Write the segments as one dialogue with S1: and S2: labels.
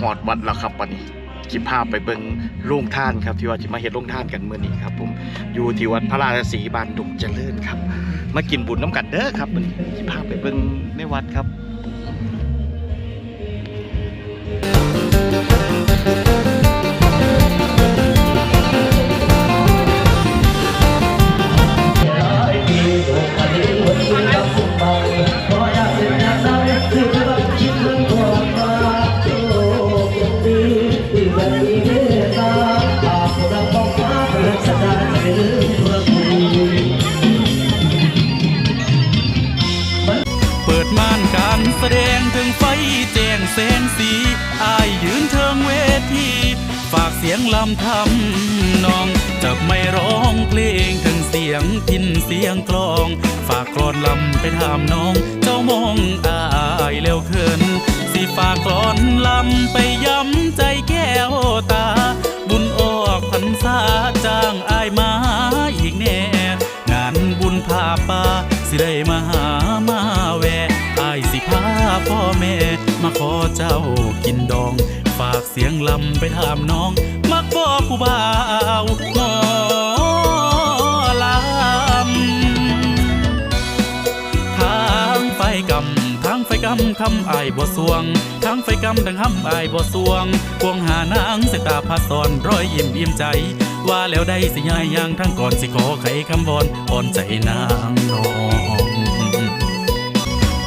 S1: หอดวัดแล้วครับวันนี้จิพาไปเบิ้งโรงท่านครับที่ว่าจะมาเฮ็ดโรงท่านกันเมื่อนี้ครับ ผมอยู่ที่วัดพระราชสีบานดุงเจริญครับ มากินบุญน้ำกันเด้อครับมันจิพาไปเบิ้งในวัดครับ
S2: แสดงถึงไฟแจ้งแสงสีอายยืนเทิงเวที ฝากเสียงลำทำนอง จะไม่ร้องเพลงถึงเสียงพินเสียงกลอง ฝากกรอนลำไปถามน้อง เจ้ามองอายเร็วเคินสิฝากกรอนลำไปย้ำใจแก้วตา บุญออกพรรษาจ้างอายมาอีกแน่ งานบุญพาป่าสิได้มาหามา สิพาพ่อแม่ มาขอเจ้ากินดอง ฝากเสียงลำไปถามน้อง มักบอกผู้บ่าวหมอลำทางไฟกำทางไฟกำคำอายบ่สวง ทางไฟกำดังคำอายบ่สวงควงหานางสายตาพาสอนรอยยิ้มอิ่มใจ ว่าแล้วได้สิยายยางทั้งก่อนสิขอไขคำวอนอ่อนใจนางนอง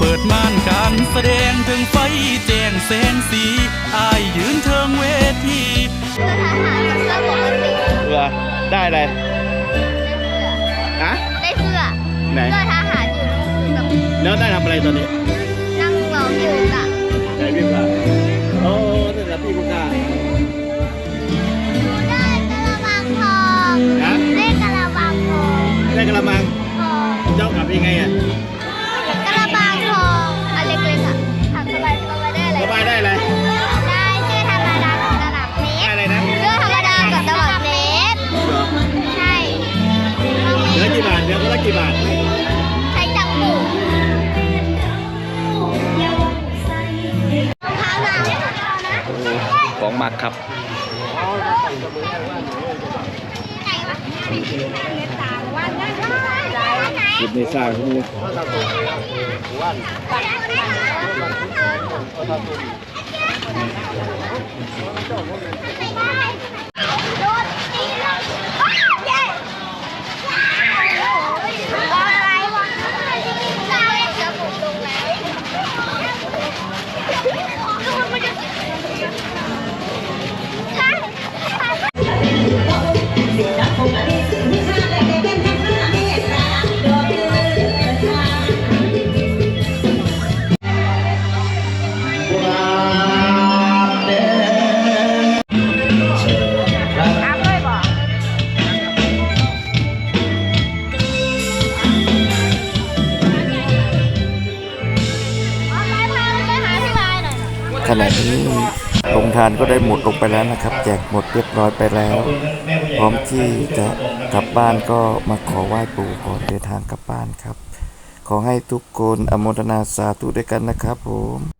S2: ปิดม่านการแสดงถึงไฟแจ้งแสงสีอายยืนเทิงเวที
S3: สถานหาเสื้อปกติ
S1: เรือได้อะไรอะ
S3: ได้เสื้อ
S1: ไหน
S3: เสื้อทหารอยู่กับ
S1: แล้วได้ทำอะไรตอนนี้
S3: นั่งรออยู่กับ
S1: ไหนพี่กาโอ้นี่นแหละพี่กุกา มักครับ
S3: ไหนวะตาวันได้ไหน
S1: จุดในซ่าของมู
S3: โด
S4: ณะนี้โรงทานก็ได้หมดลงไปแล้วนะครับ แจกหมดเรียบร้อยไปแล้ว พร้อมที่จะกลับบ้านก็มาขอไหว้ปู่ก่อนเดินทางกลับบ้านครับ ขอให้ทุกคนอมโมทนาสาธุด้วยกันนะครับผม